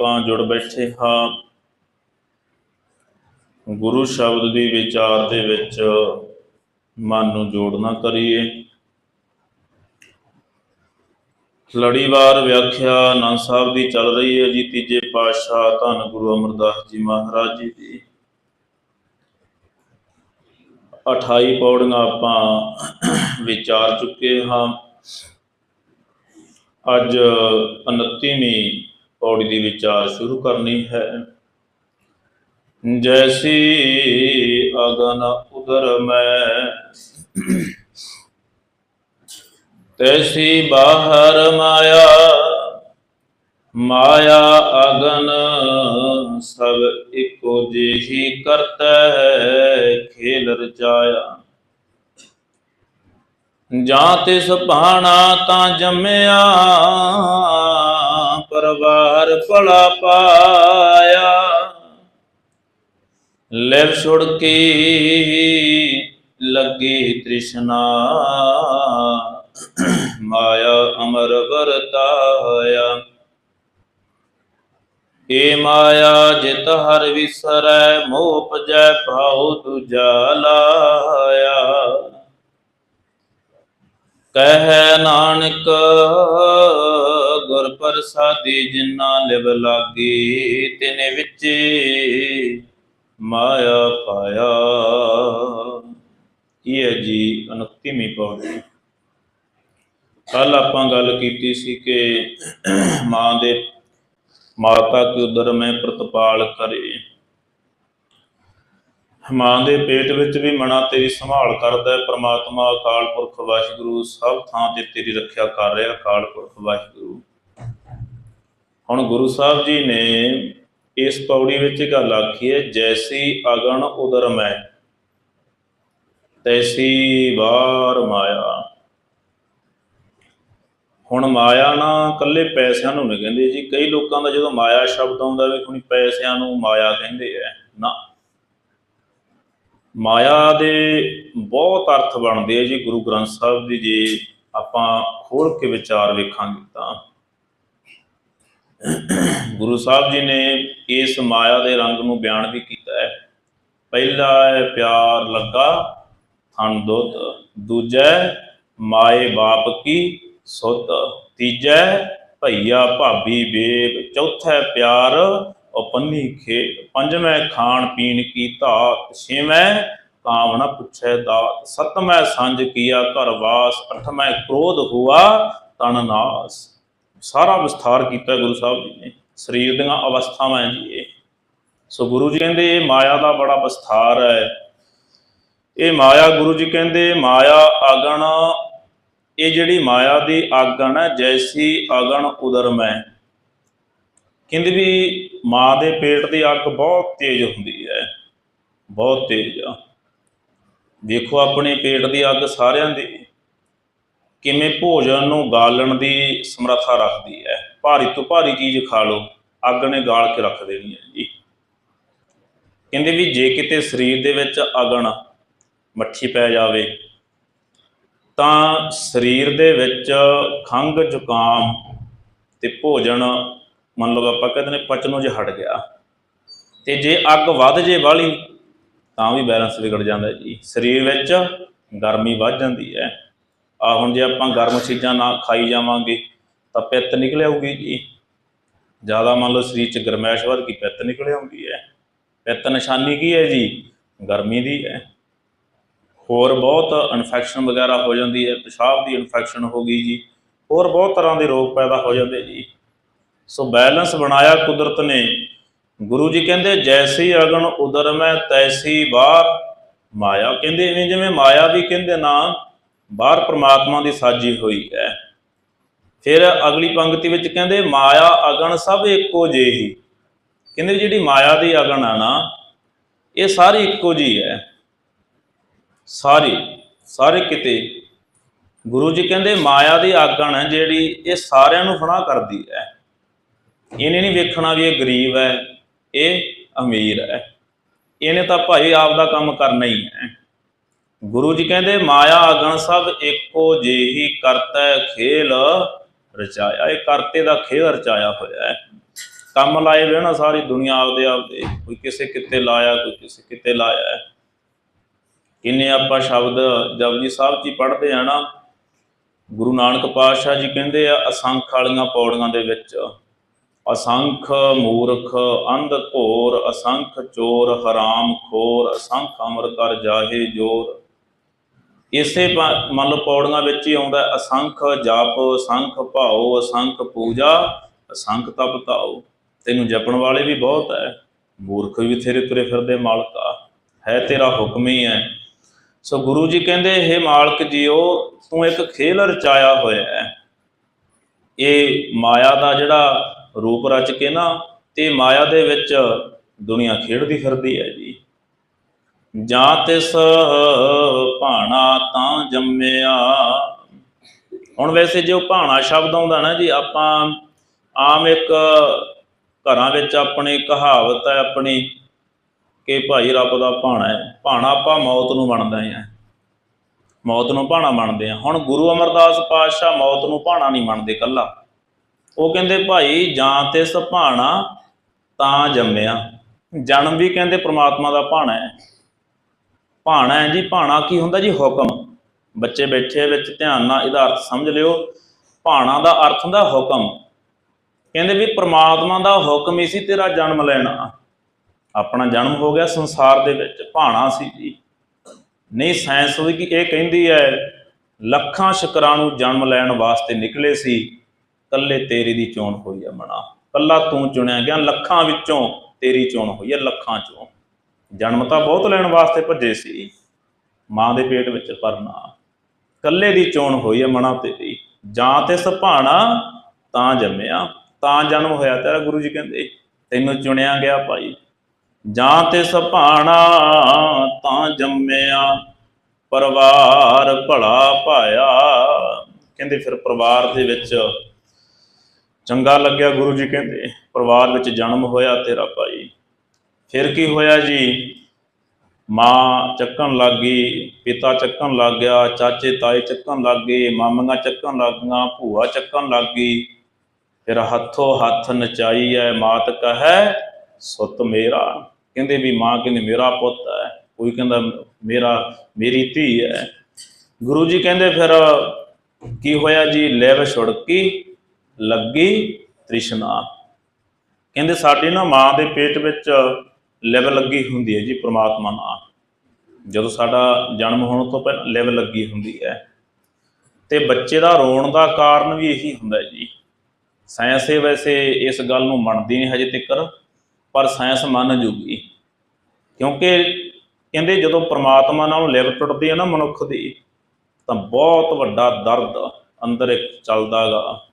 ਆਪਾਂ ਜੁੜ ਬੈਠੇ ਹਾਂ। ਗੁਰੂ ਸ਼ਬਦ ਦੀ ਵਿਚਾਰ ਦੇ ਵਿੱਚ ਮਨ ਨੂੰ ਜੋੜਨਾ ਕਰੀਏ। ਲੜੀਵਾਰ ਵਿਆਖਿਆ ਆਨੰਦ ਸਾਹਿਬ ਦੀ ਚੱਲ ਰਹੀ ਹੈ ਜੀ। ਤੀਜੇ ਪਾਤਸ਼ਾਹ ਧੰਨ ਗੁਰੂ ਅਮਰਦਾਸ ਜੀ ਮਹਾਰਾਜ ਜੀ ਦੀ। 28 ਪੌੜੀਆਂ ਆਪਾਂ ਵਿਚਾਰ ਚੁੱਕੇ ਹਾਂ। ਅੱਜ 29ਵੀਂ ਪੌੜੀ ਦੀ ਵਿਚਾਰ ਸ਼ੁਰੂ ਕਰਨੀ ਹੈ। ਜੈਸੀ ਅਗਨ ਉਦਰ ਮੈਂ, ਤੈਸੀ ਬਾਹਰ ਮਾਇਆ ਮਾਇਆ ਅਗਨ ਸਭ ਇੱਕੋ ਜਿਹੀ ਕਰਤਾ ਹੈ ਖੇਲ ਰਚਾਇਆ। ਜਾਂ ਤਿਸ ਭਾਣਾ ਤਾਂ ਜੰਮਿਆ ਪਰਵਾਰ ਭਲਾ ਪਾਇਆ। ਲਿਵ ਛੁੜ ਕੇ ਲੱਗੀ ਤ੍ਰਿਸ਼ਨਾ। ਮਾਇਆ ਅਮਰ ਵਰਤਾਇਆ। ਏ ਮਾਇਆ ਜਿਤ ਹਰ ਵਿਸਰੈ, ਮੋਹ ਪਜੈ ਭਾਉ ਤੁਜਾ ਲਾਇਆ। ਕਹਿ ਨਾਨਕ ਗੁਰ ਪ੍ਰਸਾਦੀ ਜਿਨਾ ਲਿਵ ਲਾਗੀ, ਤਿਨੇ ਵਿੱਚ ਮਾਇਆ ਪਾਇਆ। ਇਹ ਹੈ ਜੀ? 29ਵੀਂ ਪੌੜੀ ਕੱਲ ਆਪਾਂ ਗੱਲ ਕੀਤੀ ਸੀ ਕਿ ਮਾਂ ਦੇ ਮਾਤਾ ਕੇ ਉਦਰ ਮੈਂ ਪ੍ਰਤਪਾਲ ਕਰੇ। ਮਾਂ ਦੇ ਪੇਟ ਵਿੱਚ ਵੀ ਮਣਾ ਤੇਰੀ ਸੰਭਾਲ ਕਰਦਾ ਹੈ। ਪ੍ਰਮਾਤਮਾ ਅਕਾਲ ਪੁਰਖ ਵਾਹਿਗੁਰੂ, ਸਭ ਥਾਂ ਤੇ ਤੇਰੀ ਰੱਖਿਆ ਕਰ ਰਿਹਾ ਅਕਾਲ ਪੁਰਖ ਵਾਹਿਗੁਰੂ। ਹੁਣ ਗੁਰੂ ਸਾਹਿਬ ਜੀ ਨੇ ਇਸ ਪੌੜੀ ਵਿੱਚ ਗੱਲ ਆਖੀ ਹੈ, ਜੈਸੀ ਅਗਣ ਉਦਰ ਮੈਂ, ਤੈਸੀ ਵਾਰ ਮਾਇਆ। ਹੁਣ ਮਾਇਆ ਨਾ ਕੱਲੇ ਪੈਸਿਆਂ ਨੂੰ ਨਹੀਂ ਕਹਿੰਦੇ ਜੀ, ਕਈ ਲੋਕਾਂ ਦਾ ਜਦੋਂ ਮਾਇਆ ਸ਼ਬਦ ਆਉਂਦਾ, ਵੀ ਕੋਈ ਪੈਸਿਆਂ ਨੂੰ ਮਾਇਆ ਕਹਿੰਦੇ ਐ ਨਾ। ਮਾਇਆ ਦੇ ਬਹੁਤ ਅਰਥ ਬਣਦੇ ਆ ਜੀ, ਗੁਰੂ ਗ੍ਰੰਥ ਸਾਹਿਬ ਦੀ ਜੇ ਆਪਾਂ ਖੋਲ ਕੇ ਵਿਚਾਰ ਵੇਖਾਂਗੇ ਤਾਂ। ਗੁਰੂ ਸਾਹਿਬ ਜੀ ਨੇ ਇਸ ਮਾਇਆ ਦੇ ਰੰਗ ਨੂੰ ਬਿਆਨ ਵੀ ਕੀਤਾ ਹੈ। ਪਹਿਲਾ ਹੈ ਪਿਆਰ ਲੱਗਾ ਥਣ ਦੁੱਧ। ਦੂਜਾ ਮਾਏ ਬਾਪ ਕੀ ਸੁੱਤ ਤੀਜਾ ਭਈਆ ਭਾਬੀ ਬੇਬ ਚੌਥਾ ਪਿਆਰ ਉਪੰਨੀ ਖੇ ਪੰਜਵੇਂ ਖਾਣ ਪੀਣ ਕੀ ਧਾਤ। ਛੇਵੇਂ ਕਾਮਣਾ ਪੁੱਛੈ ਦਾਤ। ਸਤਵੇਂ ਸੰਜ ਕੀਆ ਘਰ ਵਾਸ। ਅਠਵੇਂ ਕ੍ਰੋਧ ਹੁਆ ਤਨ ਨਾਸ। ਸਾਰਾ ਵਿਸਥਾਰ ਕੀਤਾ ਗੁਰੂ ਸਾਹਿਬ ਜੀ ਨੇ। ਸਰੀਰ ਦੀਆਂ ਅਵਸਥਾਵਾਂ ਜੀ ਇਹ। ਸੋ ਗੁਰੂ ਜੀ ਕਹਿੰਦੇ, ਇਹ ਮਾਇਆ ਦਾ ਬੜਾ ਵਿਸਥਾਰ ਹੈ। ਇਹ ਮਾਇਆ, ਗੁਰੂ ਜੀ ਕਹਿੰਦੇ, ਮਾਇਆ, ਆਗਣ। ਇਹ ਜਿਹੜੀ ਮਾਇਆ ਦੀ ਆਗਣ ਹੈ, ਜੈਸੀ ਆਗਣ ਉਦਰ ਮੈਂ। ਕਹਿੰਦੇ ਵੀ ਮਾਂ ਦੇ ਪੇਟ ਦੀ ਅੱਗ ਬਹੁਤ ਤੇਜ਼ ਹੁੰਦੀ ਹੈ। ਬਹੁਤ ਤੇਜ਼ ਆ। ਦੇਖੋ ਆਪਣੇ ਪੇਟ ਦੀ ਅੱਗ ਸਾਰਿਆਂ ਦੀ। ਕਿਵੇਂ ਭੋਜਨ ਨੂੰ ਗਾਲਣ ਦੀ ਸਮਰੱਥਾ ਰੱਖਦੀ ਹੈ? ਭਾਰੀ ਤੋਂ ਭਾਰੀ ਚੀਜ਼ ਖਾ ਲਓ, ਅੱਗ ਨੇ ਗਾਲ ਕੇ ਰੱਖ ਦੇਣੀ ਹੈ ਜੀ। ਕਹਿੰਦੇ ਵੀ ਜੇ ਕਿਤੇ ਸਰੀਰ ਦੇ ਵਿੱਚ ਅਗਣ, ਮੱਠੀ ਪੈ ਜਾਵੇ, ਤਾਂ ਸਰੀਰ ਦੇ ਵਿੱਚ ਖੰਘ, ਜ਼ੁਕਾਮ ਤੇ ਭੋਜਨ, ਮੰਨ ਲਓ ਆਪਾਂ ਕਹਿੰਦੇ ਨੇ ਪਚਨੋਂ ਜੇ ਹਟ ਗਿਆ। ਤੇ ਜੇ ਅੱਗ ਵੱਧ ਜੇ ਵਾਲੀ, ਤਾਂ ਵੀ ਬੈਲੈਂਸ ਵਿਗੜ ਜਾਂਦਾ ਜੀ। ਸਰੀਰ ਵਿੱਚ ਗਰਮੀ ਵੱਧ ਜਾਂਦੀ ਹੈ। ਆ ਹੁਣ ਜੇ ਆਪਾਂ ਗਰਮ ਚੀਜ਼ਾਂ ਨਾ ਖਾਈ ਜਾਵਾਂਗੇ ਤਾਂ ਪਿੱਤ ਨਿਕਲ ਆਊਗੀ ਜੀ। ਜ਼ਿਆਦਾ ਮੰਨ ਲਓ ਸਰੀਰ 'ਚ ਗਰਮੈਸ਼ ਵੱਧ ਗਈ ਪਿੱਤ ਨਿਕਲ ਆਉਂਦੀ ਹੈ। ਪਿੱਤ ਨਿਸ਼ਾਨੀ ਕੀ ਹੈ ਜੀ? ਗਰਮੀ ਦੀ ਹੈ। ਹੋਰ ਬਹੁਤ ਇਨਫੈਕਸ਼ਨ ਵਗੈਰਾ ਹੋ ਜਾਂਦੀ ਹੈ। ਪਿਸ਼ਾਬ ਦੀ ਇਨਫੈਕਸ਼ਨ ਹੋ ਗਈ ਜੀ। ਹੋਰ ਬਹੁਤ ਤਰ੍ਹਾਂ ਦੇ ਰੋਗ ਪੈਦਾ ਹੋ ਜਾਂਦੇ ਜੀ। ਸੋ ਬੈਲੈਂਸ ਬਣਾਇਆ ਕੁਦਰਤ ਨੇ। ਗੁਰੂ ਜੀ ਕਹਿੰਦੇ, ਜੈਸੀ ਅਗਨ ਉਦਰ ਮੈਂ ਤੈਸੀ ਬਾਹਰ ਮਾਇਆ। ਕਹਿੰਦੇ, ਇਵੇਂ ਜਿਵੇਂ ਮਾਇਆ ਵੀ ਕਹਿੰਦੇ ਨਾ ਬਾਹਰ ਪ੍ਰਮਾਤਮਾ ਦੀ ਸਾਜੀ ਹੋਈ ਹੈ। ਫਿਰ ਅਗਲੀ ਪੰਕਤੀ ਵਿੱਚ ਕਹਿੰਦੇ, ਮਾਇਆ ਅਗਣ ਸਭ ਇੱਕੋ ਜਿਹੀ। ਕਹਿੰਦੇ ਜਿਹੜੀ ਮਾਇਆ ਦੀ ਅਗਣ ਆ ਨਾ, ਇਹ ਸਾਰੀ ਇੱਕੋ ਜਿਹੀ ਹੈ। ਸਾਰੀ, ਸਾਰੇ ਕਿਤੇ। ਗੁਰੂ ਜੀ ਕਹਿੰਦੇ, ਮਾਇਆ ਦੀ ਆਗਣ ਹੈ ਜਿਹੜੀ ਇਹ ਸਾਰਿਆਂ ਨੂੰ ਫਨਾ ਕਰਦੀ ਹੈ। ਇਹਨੇ ਨਹੀਂ ਵੇਖਣਾ ਵੀ ਇਹ ਗਰੀਬ ਹੈ, ਇਹ ਅਮੀਰ ਹੈ। ਇਹਨੇ ਤਾਂ ਭਾਈ ਆਪ ਦਾ ਕੰਮ ਕਰਨਾ ਹੀ ਹੈ। ਗੁਰੂ ਜੀ ਕਹਿੰਦੇ, ਮਾਇਆ ਆਗਣ ਸਭ ਏਕੋ ਜਿਹੀ ਕਰਤਾ ਖੇਲ, ਰਚਾਇਆ, ਇਹ ਕਰਤੇ ਦਾ ਖੇਲ ਰਚਾਇਆ ਹੋਇਆ ਹੈ। ਕੰਮ ਲਾਏ ਵੇ ਨਾ ਸਾਰੀ ਦੁਨੀਆ ਆਪਦੇ ਆਪਦੇ, ਕੋਈ ਕਿਸੇ ਕਿਤੇ ਲਾਇਆ, ਕੋਈ ਕਿਸੇ ਕਿਤੇ ਲਾਇਆ ਕਿੰਨੇ ਆਪਾਂ ਸ਼ਬਦ ਜਪਜੀ ਸਾਹਿਬ ਜੀ ਪੜ੍ਹਦੇ ਆ ਨਾ, ਗੁਰੂ ਨਾਨਕ ਪਾਤਸ਼ਾਹ ਜੀ ਕਹਿੰਦੇ ਆ, ਅਸੰਖ ਵਾਲੀਆਂ ਪੌੜੀਆਂ ਦੇ ਵਿੱਚ, ਅਸੰਖ ਮੂਰਖ ਅੰਧ ਘੋਰ, ਅਸੰਖ ਚੋਰ ਹਰਾਮ ਖੋਰ, ਅਸੰਖ ਅਮਰ ਕਰ ਜਾਹੇ ਜੋਰ। ਇਸੇ ਪ- ਮੰਨ ਲਓ ਪੌੜੀਆਂ ਵਿੱਚ ਹੀ ਆਉਂਦਾ ਅਸੰਖ ਜਪ, ਅਸੰਖ ਭਾਉ, ਅਸੰਖ ਪੂਜਾ, ਅਸੰਖ ਤਪ ਤਾਉ। ਤੈਨੂੰ ਜਪਣ ਵਾਲੇ ਵੀ ਬਹੁਤ ਹੈ। ਮੂਰਖ ਵੀ ਤੇਰੇ ਤੁਰੇ ਫਿਰਦੇ ਮਾਲਕਾ ਹੈ ਤੇਰਾ ਹੁਕਮ ਹੀ ਹੈ। ਸੋ ਗੁਰੂ ਜੀ ਕਹਿੰਦੇ ਇਹ ਮਾਲਕ ਜੀਓ, ਤੂੰ ਇੱਕ ਖੇਲ ਰਚਾਇਆ ਹੋਇਆ ਹੈ। ਇਹ ਮਾਇਆ ਦਾ ਜਿਹੜਾ ਰੂਪ ਰਚ ਕੇ ਨਾ, ਤੇ ਮਾਇਆ ਦੇ ਵਿੱਚ ਦੁਨੀਆ ਖੇਡਦੀ ਫਿਰਦੀ ਹੈ ਜੀ। ਜਾਂ ਤਿਸ ਭਾਣਾ ਤਾਂ ਜੰਮਿਆ। ਹੁਣ ਵੈਸੇ ਜੋ ਭਾਣਾ ਸ਼ਬਦ ਆਉਂਦਾ ਨਾ ਜੀ, ਆਪਾਂ ਆਮ ਇੱਕ ਘਰਾਂ ਵਿੱਚ ਆਪਣੀ ਕਹਾਵਤ ਹੈ ਆਪਣੀ ਕਿ ਭਾਈ ਰੱਬ ਦਾ ਭਾਣਾ ਹੈ। ਭਾਣਾ ਆਪਾਂ ਮੌਤ ਨੂੰ ਮੰਨਦੇ ਆ ਮੌਤ ਨੂੰ ਭਾਣਾ ਮੰਨਦੇ ਆ ਹੁਣ ਗੁਰੂ ਅਮਰਦਾਸ ਪਾਤਸ਼ਾਹ ਮੌਤ ਨੂੰ ਭਾਣਾ ਨਹੀਂ ਮੰਨਦੇ ਕੱਲਾ ਉਹ ਕਹਿੰਦੇ, ਭਾਈ ਜਾਂ ਤਿਸ ਭਾਣਾ ਤਾਂ ਜੰਮਿਆ। ਜਨਮ ਵੀ ਕਹਿੰਦੇ ਪ੍ਰਮਾਤਮਾ ਦਾ ਭਾਣਾ ਹੈ। ਭਾਣਾ ਹੈ ਜੀ, ਭਾਣਾ ਕੀ ਹੁੰਦਾ ਜੀ? ਹੁਕਮ। ਬੱਚੇ ਬੈਠੇ ਵਿੱਚ, ਧਿਆਨ ਨਾਲ ਇਹਦਾ ਅਰਥ ਸਮਝ ਲਿਓ। ਭਾਣਾ ਦਾ ਅਰਥ ਹੁੰਦਾ ਹੁਕਮ। ਕਹਿੰਦੇ ਵੀ ਪ੍ਰਮਾਤਮਾ ਦਾ ਹੁਕਮ ਹੀ ਸੀ ਤੇਰਾ ਜਨਮ ਲੈਣਾ। ਆਪਣਾ ਜਨਮ ਹੋ ਗਿਆ ਸੰਸਾਰ ਦੇ ਵਿੱਚ। ਭਾਣਾ ਸੀ ਜੀ। ਨਹੀਂ, ਸਾਇੰਸ ਵੀ ਕੀ ਇਹ ਕਹਿੰਦੀ ਹੈ, ਲੱਖਾਂ ਸ਼ੁਕਰਾਣੂ ਜਨਮ ਲੈਣ ਵਾਸਤੇ ਨਿਕਲੇ ਸੀ। ਕੱਲੇ ਤੇਰੀ ਦੀ ਚੋਣ ਹੋਈ ਹੈ ਮਣਾ ਕੱਲਾ ਤੂੰ ਚੁਣਿਆ ਗਿਆ, ਲੱਖਾਂ ਵਿੱਚੋਂ ਤੇਰੀ ਚੋਣ ਹੋਈ ਹੈ ਲੱਖਾਂ ਚੋਂ। ਜਨਮ ਤਾਂ ਬਹੁਤ ਲੈਣ ਵਾਸਤੇ ਭੱਜੇ ਸੀ। ਮਾਂ ਦੇ ਪੇਟ ਵਿੱਚ ਪਰਨਾ ਕੱਲੇ ਦੀ ਚੋਣ ਹੋਈ ਹੈ ਮਣਾ ਤੇਰੀ ਜਾਂ ਤੇ ਸੁਭਾਣਾ, ਤਾਂ ਜੰਮਿਆ। ਤਾਂ ਜਨਮ ਹੋਇਆ ਤੇਰਾ ਗੁਰੂ ਜੀ ਕਹਿੰਦੇ, ਤੈਨੂੰ ਚੁਣਿਆ ਗਿਆ ਭਾਈ। ਜਾਂ ਤੇ ਸੁਭਾਣਾ, ਤਾਂ ਜੰਮਿਆ। ਪਰਿਵਾਰ ਭਲਾ ਭਾਇਆ। ਕਹਿੰਦੇ ਫਿਰ ਪਰਿਵਾਰ ਦੇ ਵਿੱਚ ਚੰਗਾ ਲੱਗਿਆ ਗੁਰੂ ਜੀ ਕਹਿੰਦੇ, ਪਰਿਵਾਰ ਵਿੱਚ ਜਨਮ ਹੋਇਆ ਤੇਰਾ ਭਾਈ। ਫਿਰ ਕੀ ਹੋਇਆ ਜੀ? ਮਾਂ ਚੱਕਣ ਲੱਗ ਗਈ, ਪਿਤਾ ਚੱਕਣ ਲੱਗ ਗਿਆ, ਚਾਚੇ ਤਾਏ ਚੱਕਣ ਲੱਗ ਗਏ, ਮਾਮੀਆਂ ਚੱਕਣ ਲੱਗ ਗਈਆਂ, ਭੂਆ ਚੱਕਣ ਲੱਗ ਗਈ। ਫਿਰ ਹੱਥੋਂ ਹੱਥ ਨਚਾਈ ਹੈ ਮਾਤ ਕਹੈ, ਸੁਤ ਮੇਰਾ। ਕਹਿੰਦੇ ਵੀ ਮਾਂ ਕਹਿੰਦੀ, ਮੇਰਾ ਪੁੱਤ ਹੈ ਕੋਈ ਕਹਿੰਦਾ, ਮੇਰਾ, ਮੇਰੀ ਧੀ ਹੈ ਗੁਰੂ ਜੀ ਕਹਿੰਦੇ ਫਿਰ, ਕੀ ਹੋਇਆ ਜੀ? ਲੈਵ ਛੁੜਕੀ, ਲੱਗੀ ਤ੍ਰਿਸ਼ਨਾ। ਕਹਿੰਦੇ, ਸਾਡੀ ਨਾ ਮਾਂ ਦੇ ਪੇਟ ਵਿੱਚ ਲਿਵ ਲੱਗੀ ਹੁੰਦੀ ਹੈ ਜੀ ਪ੍ਰਮਾਤਮਾ ਨਾਲ। ਜਦੋਂ ਸਾਡਾ ਜਨਮ ਹੋਣ ਤੋਂ ਪਹਿਲਾਂ ਲਿਵ ਲੱਗੀ ਹੁੰਦੀ ਹੈ। ਤੇ ਬੱਚੇ ਦਾ ਰੋਣ ਦਾ ਕਾਰਨ ਵੀ ਇਹੀ ਹੁੰਦਾ ਜੀ। ਸਾਇੰਸ ਇਹ ਵੈਸੇ ਇਸ ਗੱਲ ਨੂੰ ਮੰਨਦੀ ਨਹੀਂ ਹਜੇ ਤੱਕ ਪਰ ਸਾਇੰਸ ਮੰਨ ਜੂਗੀ। ਕਿਉਂਕਿ ਕਹਿੰਦੇ ਜਦੋਂ ਪ੍ਰਮਾਤਮਾ ਨਾਲ ਲਿਵ ਟੁੱਟਦੀ ਹੈ ਨਾ ਮਨੁੱਖ ਦੀ, ਤਾਂ ਬਹੁਤ ਵੱਡਾ ਦਰਦ ਅੰਦਰ ਇੱਕ ਚੱਲਦਾਗਾ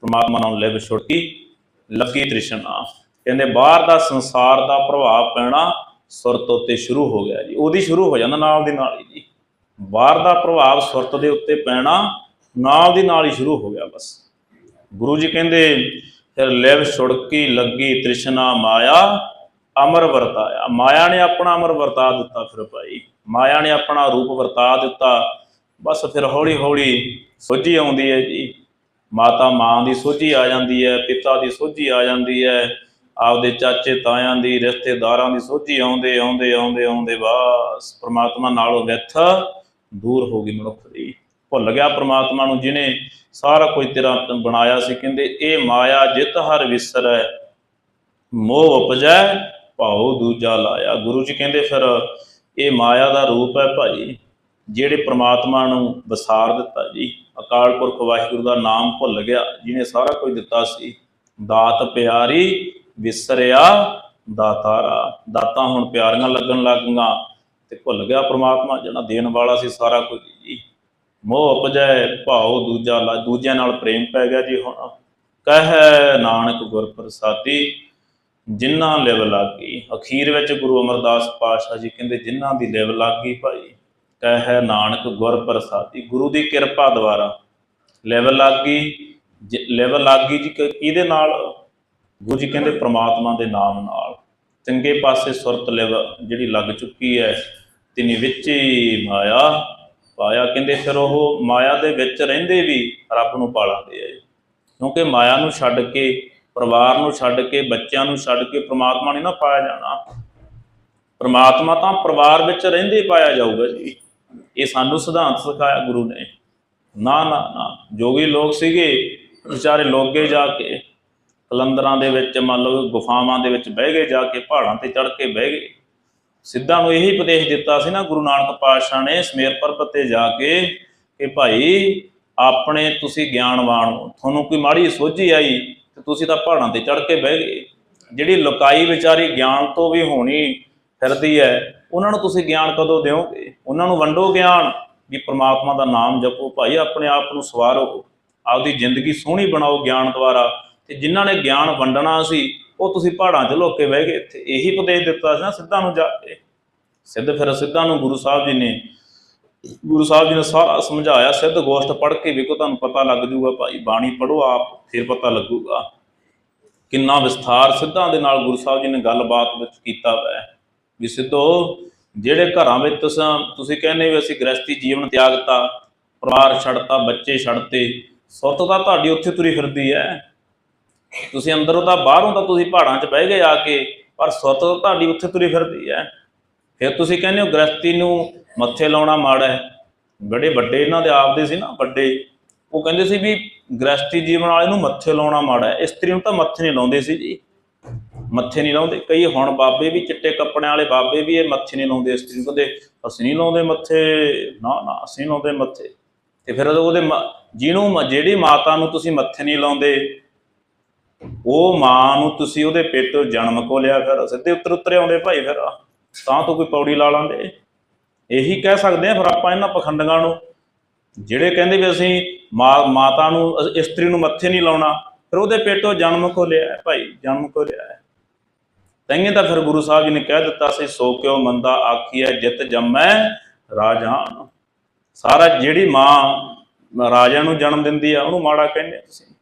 ਪ੍ਰਮਾਤਮਾ ਨਾਲ ਲਿਵ ਛੁੱਟੀ, ਲੱਗੀ ਤ੍ਰਿਸ਼ਨਾ। ਕਹਿੰਦੇ ਬਾਹਰ ਦਾ ਸੰਸਾਰ ਦਾ ਪ੍ਰਭਾਵ ਪੈਣਾ ਸੁਰਤ ਉੱਤੇ ਸ਼ੁਰੂ ਹੋ ਗਿਆ ਜੀ। ਉਹਦੀ ਸ਼ੁਰੂ ਹੋ ਜਾਂਦਾ ਨਾਲ ਦੀ ਨਾਲ ਹੀ ਜੀ। ਬਾਹਰ ਦਾ ਪ੍ਰਭਾਵ ਸੁਰਤ ਦੇ ਉੱਤੇ ਪੈਣਾ ਨਾਲ ਦੀ ਨਾਲ ਹੀ ਸ਼ੁਰੂ ਹੋ ਗਿਆ ਬਸ। ਗੁਰੂ ਜੀ ਕਹਿੰਦੇ, ਫਿਰ ਲਿਵ ਛੁੜਕੀ ਲੱਗੀ ਤ੍ਰਿਸ਼ਨਾ ਮਾਇਆ, ਅਮਰ ਵਰਤਾਇਆ। ਮਾਇਆ ਨੇ ਆਪਣਾ ਅਮਰ ਵਰਤਾ ਦਿੱਤਾ ਫਿਰ ਭਾਈ। ਮਾਇਆ ਨੇ ਆਪਣਾ ਰੂਪ ਵਰਤਾ ਦਿੱਤਾ। ਬਸ ਫਿਰ ਹੌਲੀ ਹੌਲੀ ਸੋਝੀ ਆਉਂਦੀ ਹੈ ਜੀ। ਮਾਤਾ ਮਾਂ ਦੀ ਸੋਝੀ ਆ ਜਾਂਦੀ ਹੈ, ਪਿਤਾ ਦੀ ਸੋਝੀ ਆ ਜਾਂਦੀ ਹੈ। ਆਪਦੇ ਚਾਚੇ ਤਾਇਆਂ ਦੀ, ਰਿਸ਼ਤੇਦਾਰਾਂ ਦੀ ਸੋਝੀ ਆਉਂਦੇ ਆਉਂਦੇ ਆਉਂਦੇ ਆਉਂਦੇ ਬਸ ਪ੍ਰਮਾਤਮਾ ਨਾਲੋਂ ਵਿਥ ਦੂਰ ਹੋ ਗਈ ਮਨੁੱਖ ਦੀ। ਭੁੱਲ ਗਿਆ ਪ੍ਰਮਾਤਮਾ ਨੂੰ ਜਿਨੇ ਸਾਰਾ ਕੁਝ ਤੇਰਾ ਬਣਾਇਆ ਸੀ, ਕਹਿੰਦੇ ਇਹ ਮਾਇਆ ਜਿਤ ਹਰ ਵਿਸਰੈ, ਮੋਹ ਉਪਜੈ, ਭਾਉ ਦੂਜਾ ਲਾਇਆ। ਗੁਰੂ ਜੀ ਕਹਿੰਦੇ ਫਿਰ ਇਹ ਮਾਇਆ ਦਾ ਰੂਪ ਹੈ ਭਾਈ, ਜਿਹੜੇ ਪ੍ਰਮਾਤਮਾ ਨੂੰ ਵਿਸਾਰ ਦਿੱਤਾ ਜੀ। ਅਕਾਲ ਪੁਰਖ ਵਾਹਿਗੁਰੂ ਦਾ ਨਾਮ ਭੁੱਲ ਗਿਆ, ਜਿਹਨੇ ਸਾਰਾ ਕੁਝ ਦਿੱਤਾ ਸੀ। ਦਾਤ ਪਿਆਰੀ ਵਿਸਰਿਆ ਦਾਤਾਰਾ। ਦਾਤਾਂ ਹੁਣ ਪਿਆਰੀਆਂ ਲੱਗਣ ਲੱਗੀਆਂ ਤੇ ਭੁੱਲ ਗਿਆ ਪ੍ਰਮਾਤਮਾ, ਜਿਹੜਾ ਦੇਣ ਵਾਲਾ ਸੀ ਸਾਰਾ ਕੁਝ। ਜੀ ਮੋਹ ਉਪਜੈ, ਭਾਉ ਦੂਜਾ ਦੂਜਿਆਂ ਨਾਲ ਪ੍ਰੇਮ ਪੈ ਗਿਆ ਜੀ ਹੁਣ। ਕਹਿ ਨਾਨਕ ਗੁਰ ਪ੍ਰਸਾਦੀ ਜਿਨ੍ਹਾਂ ਲਿਵ ਲੱਗੀ। ਅਖੀਰ ਵਿੱਚ ਗੁਰੂ ਅਮਰਦਾਸ ਪਾਤਸ਼ਾਹ ਜੀ ਕਹਿੰਦੇ, ਜਿਨ੍ਹਾਂ ਦੀ ਲਿਵ ਲੱਗੀ ਭਾਈ, ਕਹਿ ਨਾਨਕ ਗੁਰ ਪ੍ਰਸਾਦੀ ਗੁਰੂ ਦੀ ਕਿਰਪਾ ਦੁਆਰਾ ਲਿਵ ਲੱਗੀ ਲਿਵ ਲੱਗੀ ਜੀ ਕਿਹਦੇ ਨਾਲ? ਗੁਰੂ ਜੀ ਕਹਿੰਦੇ ਪ੍ਰਮਾਤਮਾ ਦੇ ਨਾਮ ਨਾਲ। ਚੰਗੇ ਪਾਸੇ ਸੁਰਤ ਲਿਵ, ਜਿਹੜੀ ਲੱਗ ਚੁੱਕੀ ਹੈ ਤਿਨੀ ਵਿੱਚ ਹੀ ਮਾਇਆ ਪਾਇਆ। ਕਹਿੰਦੇ ਫਿਰ ਉਹ ਮਾਇਆ ਦੇ ਵਿੱਚ ਰਹਿੰਦੇ ਵੀ ਰੱਬ ਨੂੰ ਪਾਲਾਂਦੇ ਆ ਕਿਉਂਕਿ ਮਾਇਆ ਨੂੰ ਛੱਡ ਕੇ, ਪਰਿਵਾਰ ਨੂੰ ਛੱਡ ਕੇ, ਬੱਚਿਆਂ ਨੂੰ ਛੱਡ ਕੇ ਪ੍ਰਮਾਤਮਾ ਨਹੀਂ ਨਾ ਪਾਇਆ ਜਾਣਾ। ਪ੍ਰਮਾਤਮਾ ਤਾਂ ਪਰਿਵਾਰ ਵਿੱਚ ਰਹਿੰਦੇ ਪਾਇਆ ਜਾਊਗਾ ਜੀ। ਇਹ ਸਾਨੂੰ ਸਿਧਾਂਤ ਸਿਖਾਇਆ ਗੁਰੂ ਨੇ। ਨਾ ਨਾ ਨਾ। ਜੋਗੀ ਲੋਕ ਸੀਗੇ, ਵਿਚਾਰੇ ਲੋਗੇ ਜਾ ਕੇ ਕਲੰਦਰਾਂ ਦੇ ਵਿੱਚ ਮੰਨ ਲਓ ਗੁਫਾਵਾਂ ਦੇ ਵਿੱਚ ਬਹਿ ਗਏ, ਜਾ ਕੇ ਪਹਾੜਾਂ ਤੇ ਚੜ ਕੇ ਬਹਿ ਗਏ। ਸਿੱਧਾਂ ਨੂੰ ਇਹੀ ਉਪਦੇਸ਼ ਦਿੱਤਾ ਸੀ ਨਾ ਗੁਰੂ ਨਾਨਕ ਪਾਤਸ਼ਾਹ ਨੇ ਸਮੇਰ ਪਰਬਤ ਤੇ ਜਾ ਕੇ ਕਿ ਭਾਈ ਆਪਣੇ ਤੁਸੀਂ ਗਿਆਨਵਾਨ ਹੋ। ਤੁਹਾਨੂੰ ਕੋਈ ਮਾੜੀ ਸੋਝੀ ਆਈ ਤੇ ਤੁਸੀਂ ਤਾਂ ਪਹਾੜਾਂ ਤੇ ਚੜ ਕੇ ਬਹਿ ਗਏ। ਜਿਹੜੀ ਲੁਕਾਈ ਵਿਚਾਰੀ ਗਿਆਨ ਤੋਂ ਵੀ ਹੋਣੀ ਫਿਰਦੀ ਹੈ, ਉਹਨਾਂ ਨੂੰ ਤੁਸੀਂ ਗਿਆਨ ਕਦੋਂ ਦਿਓਗੇ? ਉਹਨਾਂ ਨੂੰ ਵੰਡੋ ਗਿਆਨ ਵੀ ਪ੍ਰਮਾਤਮਾ ਦਾ ਨਾਮ ਜਪੋ। ਭਾਈ ਆਪਣੇ ਆਪ ਨੂੰ ਸਵਾਰੋ। ਆਪਦੀ ਜ਼ਿੰਦਗੀ ਸੋਹਣੀ ਬਣਾਓ ਗਿਆਨ ਦੁਆਰਾ। ਤੇ ਜਿਨ੍ਹਾਂ ਨੇ ਗਿਆਨ ਵੰਡਣਾ ਸੀ, ਉਹ ਤੁਸੀਂ ਪਹਾੜਾਂ 'ਚ ਲੁੱਕ ਕੇ ਬਹਿ ਗਏ ਇੱਥੇ ਇਹੀ ਉਪਦੇਸ਼ ਦਿੱਤਾ ਸੀ ਨਾ ਸਿੱਧਾਂ ਨੂੰ ਜਾ ਕੇ। ਸਿੱਧ ਫਿਰ ਸਿੱਧਾਂ ਨੂੰ ਗੁਰੂ ਸਾਹਿਬ ਜੀ ਨੇ, ਗੁਰੂ ਸਾਹਿਬ ਜੀ ਨੇ ਸਾਰਾ ਸਮਝਾਇਆ, ਸਿੱਧ ਗੋਸ਼ਟ ਪੜ੍ਹ ਕੇ ਵੇਖੋ ਤੁਹਾਨੂੰ ਪਤਾ ਲੱਗ ਜੂਗਾ ਭਾਈ ਬਾਣੀ ਪੜੋ ਆਪ, ਫਿਰ ਪਤਾ ਲੱਗੂਗਾ। ਕਿੰਨਾ ਵਿਸਥਾਰ ਸਿੱਧਾਂ ਦੇ ਨਾਲ ਗੁਰੂ ਸਾਹਿਬ ਜੀ ਨੇ ਗੱਲਬਾਤ ਵਿੱਚ ਕੀਤਾ ਹੋਇਆ ਹੈ ਵੀ ਸਿੱਧੋ, ਜਿਹੜੇ ਘਰਾਂ ਵਿੱਚ ਤੁਸੀਂ ਤੁਸੀਂ ਕਹਿੰਦੇ ਵੀ ਅਸੀਂ ਗ੍ਰਸਤੀ ਜੀਵਨ ਤਿਆਗਤਾ, ਪਰਿਵਾਰ ਛੱਡਤਾ, ਬੱਚੇ ਛੱਡਤੇ ਸੁਰਤ ਤਾਂ ਤੁਹਾਡੀ ਉੱਥੇ ਤੁਰੀ ਫਿਰਦੀ ਹੈ। ਤੁਸੀਂ ਅੰਦਰੋਂ ਤਾਂ ਬਾਹਰੋਂ ਤਾਂ ਤੁਸੀਂ ਪਹਾੜਾਂ 'ਚ ਬਹਿ ਗਏ ਆ ਕੇ, ਪਰ ਸੁਰਤ ਤੁਹਾਡੀ ਉੱਥੇ ਤੁਰੀ ਫਿਰਦੀ ਹੈ। ਫਿਰ ਤੁਸੀਂ ਕਹਿੰਦੇ ਹੋ ਗ੍ਰਸਤੀ ਨੂੰ ਮੱਥੇ ਲਾਉਣਾ ਮਾੜਾ ਹੈ। ਬੜੇ ਵੱਡੇ ਇਹਨਾਂ ਦੇ ਆਪਦੇ ਸੀ ਨਾ, ਵੱਡੇ। ਉਹ ਕਹਿੰਦੇ ਸੀ ਵੀ ਗ੍ਰਸਤੀ ਜੀਵਨ ਵਾਲੇ ਨੂੰ ਮੱਥੇ ਲਾਉਣਾ ਮਾੜਾ ਹੈ। ਇਸਤਰੀ ਨੂੰ ਤਾਂ ਮੱਥੇ ਨਹੀਂ ਲਾਉਂਦੇ ਸੀ ਜੀ। ਮੱਥੇ ਨਹੀਂ ਲਾਉਂਦੇ। ਕਈ ਹੁਣ ਬਾਬੇ ਵੀ ਚਿੱਟੇ ਕੱਪੜਿਆਂ ਵਾਲੇ ਬਾਬੇ ਵੀ ਇਹ ਮੱਥੇ ਨਹੀਂ ਲਾਉਂਦੇ ਇਸਤਰੀ ਨੂੰ। ਕਹਿੰਦੇ ਅਸੀਂ ਨਹੀਂ ਲਾਉਂਦੇ ਮੱਥੇ, ਨਾ ਨਾ, ਅਸੀਂ ਲਾਉਂਦੇ ਮੱਥੇ। ਤੇ ਫਿਰ ਉਹਦੇ ਮ- ਜਿਹਨੂੰ ਜਿਹੜੀ ਮਾਤਾ ਨੂੰ ਤੁਸੀਂ ਮੱਥੇ ਨਹੀਂ ਲਾਉਂਦੇ ਉਹ ਮਾਂ ਨੂੰ ਤੁਸੀਂ ਉਹਦੇ ਪੇਟੋਂ ਜਨਮ ਕੋ ਲਿਆ ਫਿਰ, ਸਿੱਧੇ ਉੱਤਰ ਉੱਤਰੇ ਆਉਂਦੇ ਭਾਈ ਫਿਰ। ਤਾਂ ਤੋਂ ਕੋਈ ਪੌੜੀ ਲਾ ਲਾਂਦੇ ਇਹੀ ਕਹਿ ਸਕਦੇ ਆ ਫਿਰ ਆਪਾਂ ਇਹਨਾਂ ਪਖੰਡਾਂ ਨੂੰ। ਜਿਹੜੇ ਕਹਿੰਦੇ ਵੀ ਅਸੀਂ ਮਾਂ, ਮਾਤਾ ਨੂੰ, ਇਸਤਰੀ ਨੂੰ ਮੱਥੇ ਨਹੀਂ ਲਾਉਣਾ, ਫਿਰ ਉਹਦੇ ਪੇਟੋਂ ਜਨਮ ਕੋ ਲਿਆ ਭਾਈ, ਜਨਮ ਕੋ ਲਿਆ ਹੈ। ਤੈਂਗੇ ਤਾਂ ਫਿਰ ਗੁਰੂ ਸਾਹਿਬ ਜੀ ਨੇ ਕਹਿ ਦਿੱਤਾ ਸੀ, ਸੋ ਕਿਉ ਮੰਦਾ ਆਖੀਐ, ਜਿਤ ਜੰਮੈ ਰਾਜਾਨ। ਸਾਰਾ ਜਿਹੜੀ ਮਾਂ ਰਾਜਾ ਨੂੰ ਜਨਮ ਦਿੰਦੀ ਆ, ਉਹਨੂੰ ਮਾੜਾ ਕਹਿੰਦੇ ਆ ਤੁਸੀਂ।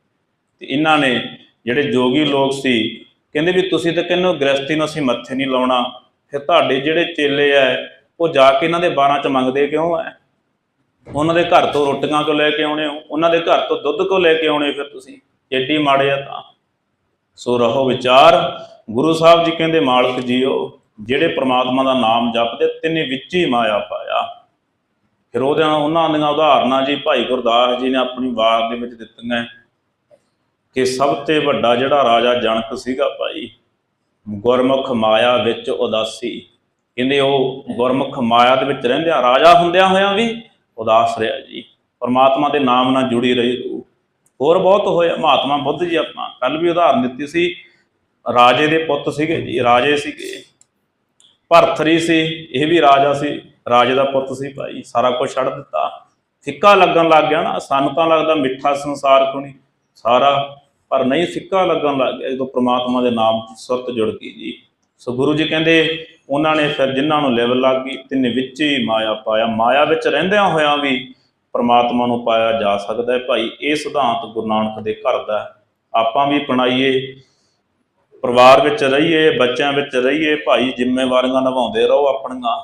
ਤੇ ਇਹਨਾਂ ਨੇ ਜਿਹੜੇ ਜੋਗੀ ਲੋਕ ਸੀ, ਕਹਿੰਦੇ ਵੀ ਤੁਸੀਂ ਤਾਂ ਕਹਿੰਦੇ ਹੋ ਗ੍ਰਸਤੀ ਨੂੰ ਅਸੀਂ ਮੱਥੇ ਨਹੀਂ ਲਾਉਣਾ, ਫਿਰ ਤੁਹਾਡੇ ਜਿਹੜੇ ਚੇਲੇ ਆ ਉਹ ਜਾ ਕੇ ਇਹਨਾਂ ਦੇ 12 ਚ ਮੰਗਦੇ ਕਿਉਂ ਐ? ਉਹਨਾਂ ਦੇ ਘਰ ਤੋਂ ਰੋਟੀਆਂ ਕਿਉਂ ਲੈ ਕੇ ਆਉਣੇ ਹੋ? ਉਹਨਾਂ ਦੇ ਘਰ ਤੋਂ ਦੁੱਧ ਕਿਉਂ ਲੈ ਕੇ ਆਉਣੇ ਫਿਰ ਤੁਸੀਂ? ਏਡੀ ਮਾੜੇ ਆ ਤਾਂ। ਸੋ ਰਹੋ ਵਿਚਾਰ, ਗੁਰੂ ਸਾਹਿਬ ਜੀ ਕਹਿੰਦੇ, ਮਾਲਕ ਜੀਓ, ਜਿਹੜੇ ਪ੍ਰਮਾਤਮਾ ਦਾ ਨਾਮ ਜਪਦੇ, ਤਿੰਨੇ ਵਿੱਚ ਹੀ ਮਾਇਆ ਪਾਇਆ। ਫਿਰ ਉਹਦੇ ਉਹਨਾਂ ਦੀਆਂ ਉਦਾਹਰਨਾਂ ਜੀ, ਭਾਈ ਗੁਰਦਾਸ ਜੀ ਨੇ ਆਪਣੀ ਵਾਰ ਦੇ ਵਿੱਚ ਦਿੱਤੀਆਂ। ਕਿ ਸਭ ਤੋਂ ਵੱਡਾ ਜਿਹੜਾ ਰਾਜਾ ਜਨਕ ਸੀਗਾ ਭਾਈ, ਗੁਰਮੁਖ ਮਾਇਆ ਵਿੱਚ ਉਦਾਸੀ। ਕਹਿੰਦੇ ਉਹ ਗੁਰਮੁਖ ਮਾਇਆ ਦੇ ਵਿੱਚ ਰਹਿੰਦਿਆਂ ਰਾਜਾ ਹੁੰਦਿਆਂ ਹੋਇਆਂ ਵੀ ਉਦਾਸ ਰਿਹਾ ਜੀ। ਪਰਮਾਤਮਾ ਦੇ ਨਾਮ ਨਾਲ ਜੁੜੀ ਰਹੀ ਰੂਹ। ਹੋਰ ਬਹੁਤ ਹੋਇਆ, ਮਹਾਤਮਾ ਬੁੱਧ ਜੀ ਆਪਾਂ ਕੱਲ ਵੀ ਉਦਾਹਰਨ ਦਿੱਤੀ ਸੀ, ਰਾਜੇ ਦੇ ਪੁੱਤ ਸੀਗੇ ਜੀ, ਰਾਜੇ ਸੀਗੇ। ਭਰਥਰੀ ਸੀ, ਇਹ ਵੀ ਰਾਜਾ ਸੀ, ਰਾਜੇ ਦਾ ਪੁੱਤ ਸੀ ਭਾਈ, ਸਾਰਾ ਕੁਝ ਛੱਡ ਦਿੱਤਾ। ਫਿੱਕਾ ਲੱਗਣ ਲੱਗ ਗਿਆ ਨਾ, ਸਾਨੂੰ ਤਾਂ ਲੱਗਦਾ ਮਿੱਠਾ ਸੰਸਾਰ ਕੋਣੀ ਸਾਰਾ ਪਰ ਨਹੀਂ ਸਿੱਕਾ ਲੱਗਣ ਲੱਗ ਗਿਆ ਜਦੋਂ ਪ੍ਰਮਾਤਮਾ ਦੇ ਨਾਮ ਸੁਰਤ ਜੁੜ ਗਈ ਜੀ। ਸੋ ਗੁਰੂ ਜੀ ਕਹਿੰਦੇ, ਉਹਨਾਂ ਨੇ ਫਿਰ ਜਿਨ੍ਹਾਂ ਨੂੰ ਲੈਵਲ ਲੱਗ ਗਈ, ਤਿੰਨੇ ਵਿੱਚ ਹੀ ਮਾਇਆ ਪਾਇਆ। ਮਾਇਆ ਵਿੱਚ ਰਹਿੰਦਿਆਂ ਹੋਇਆਂ ਵੀ ਪ੍ਰਮਾਤਮਾ ਨੂੰ ਪਾਇਆ ਜਾ ਸਕਦਾ ਹੈ। ਭਾਈ, ਇਹ ਸਿਧਾਂਤ ਗੁਰੂ ਨਾਨਕ ਦੇ ਘਰ ਦਾ ਆਪਾਂ ਵੀ ਅਪਣਾਈਏ, ਪਰਿਵਾਰ ਵਿੱਚ ਰਹੀਏ, ਬੱਚਿਆਂ ਵਿੱਚ ਰਹੀਏ, ਭਾਈ, ਜ਼ਿੰਮੇਵਾਰੀਆਂ ਨਿਭਾਉਂਦੇ ਰਹੋ ਆਪਣੀਆਂ।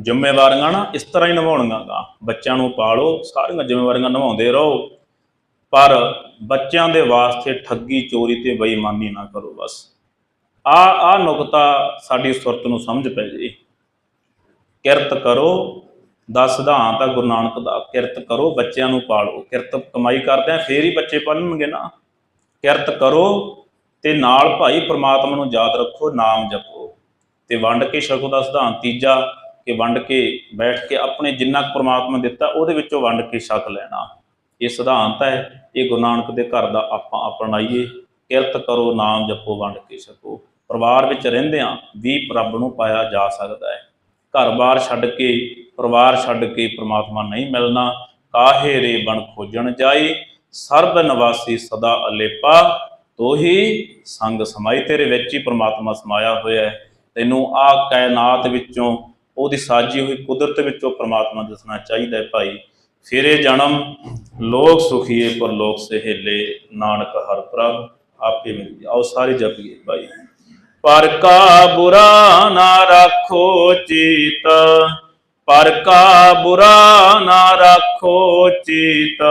ਜ਼ਿੰਮੇਵਾਰੀਆਂ ਨਾ ਇਸ ਤਰ੍ਹਾਂ ਹੀ ਨਿਭਾਉਣੀਆਂ ਗਾ ਬੱਚਿਆਂ ਨੂੰ ਪਾਲੋ, ਸਾਰੀਆਂ ਜ਼ਿੰਮੇਵਾਰੀਆਂ ਨਿਭਾਉਂਦੇ ਰਹੋ। ਪਰ ਬੱਚਿਆਂ ਦੇ ਵਾਸਤੇ ਠੱਗੀ, ਚੋਰੀ ਤੇ ਬੇਈਮਾਨੀ ਨਾ ਕਰੋ ਬਸ। ਆ ਆ ਨੁਕਤਾ ਸਾਡੀ ਸੁਰਤ ਨੂੰ ਸਮਝ ਪੈ ਜੇ। ਕਿਰਤ ਕਰੋ ਦਾ ਸਿਧਾਂਤ ਆ ਗੁਰੂ ਨਾਨਕ ਦਾ। ਕਿਰਤ ਕਰੋ, ਬੱਚਿਆਂ ਨੂੰ ਪਾਲੋ। ਕਿਰਤ ਕਮਾਈ ਕਰਦੇ ਆ, ਫੇਰ ਹੀ ਬੱਚੇ ਪੜਨਗੇ ਨਾ। ਕਿਰਤ ਕਰੋ ਤੇ ਨਾਲ ਭਾਈ ਪ੍ਰਮਾਤਮਾ ਨੂੰ ਯਾਦ ਰੱਖੋ, ਨਾਮ ਜਪੋ। ਤੇ ਵੰਡ ਕੇ ਛਕੋ ਦਾ ਸਿਧਾਂਤ। ਤੀਜਾ, ਕਿ ਵੰਡ ਕੇ ਬੈਠ ਕੇ ਆਪਣੇ ਜਿੰਨਾ ਕੁ ਪ੍ਰਮਾਤਮਾ ਦਿੱਤਾ, ਉਹਦੇ ਵਿੱਚੋਂ ਵੰਡ ਕੇ ਛਕ ਲੈਣਾ। ਇਹ ਸਿਧਾਂਤ ਹੈ, ਇਹ ਗੁਰੂ ਨਾਨਕ ਦੇ ਘਰ ਦਾ ਆਪਾਂ ਅਪਣਾਈਏ। ਕਿਰਤ ਕਰੋ, ਨਾਮ ਜਪੋ, ਵੰਡ ਕੇ ਛਕੋ। ਪਰਿਵਾਰ ਵਿੱਚ ਰਹਿੰਦਿਆਂ ਵੀ ਰੱਬ ਨੂੰ ਪਾਇਆ ਜਾ ਸਕਦਾ ਹੈ। ਘਰ-ਬਾਰ ਛੱਡ ਕੇ, ਪਰਿਵਾਰ ਛੱਡ ਕੇ ਪ੍ਰਮਾਤਮਾ ਨਹੀਂ ਮਿਲਣਾ। ਕਾਹੇ ਰੇ ਬਣ ਖੋਜਣ ਜਾਈ? ਸਰਬ ਨਿਵਾਸੀ ਸਦਾ ਅਲੇਪਾ। ਤੋਹੀ ਸੰਗ ਸਮਾਈ ਤੇਰੇ ਵਿੱਚ ਹੀ ਪ੍ਰਮਾਤਮਾ ਸਮਾਇਆ ਹੋਇਆ ਹੈ। ਤੈਨੂੰ ਆ ਕਾਇਨਾਤ ਵਿੱਚੋਂ, ਉਹਦੀ ਸਾਜੀ ਹੋਈ ਕੁਦਰਤ ਵਿੱਚੋਂ ਪ੍ਰਮਾਤਮਾ ਦੱਸਣਾ ਚਾਹੀਦਾ ਹੈ ਭਾਈ। ਫੇਰੇ ਜਨਮ, ਲੋਕ ਸੁਖੀਏ ਪਰ ਲੋਕ ਸਹੇਲੇ, ਨਾਨਕ ਹਰ ਪ੍ਰਭ, ਆਪੇ ਮਿਲ ਆਓ ਸਾਰੇ ਜਪੀਏ ਭਾਈ ਪਰ ਕਾ ਬੁਰਾ ਨਾ ਰੱਖੋ ਚੀਤ, ਪਰ ਕਾ ਬੁਰਾ ਨਾ ਰੱਖੋ ਚੀਤ।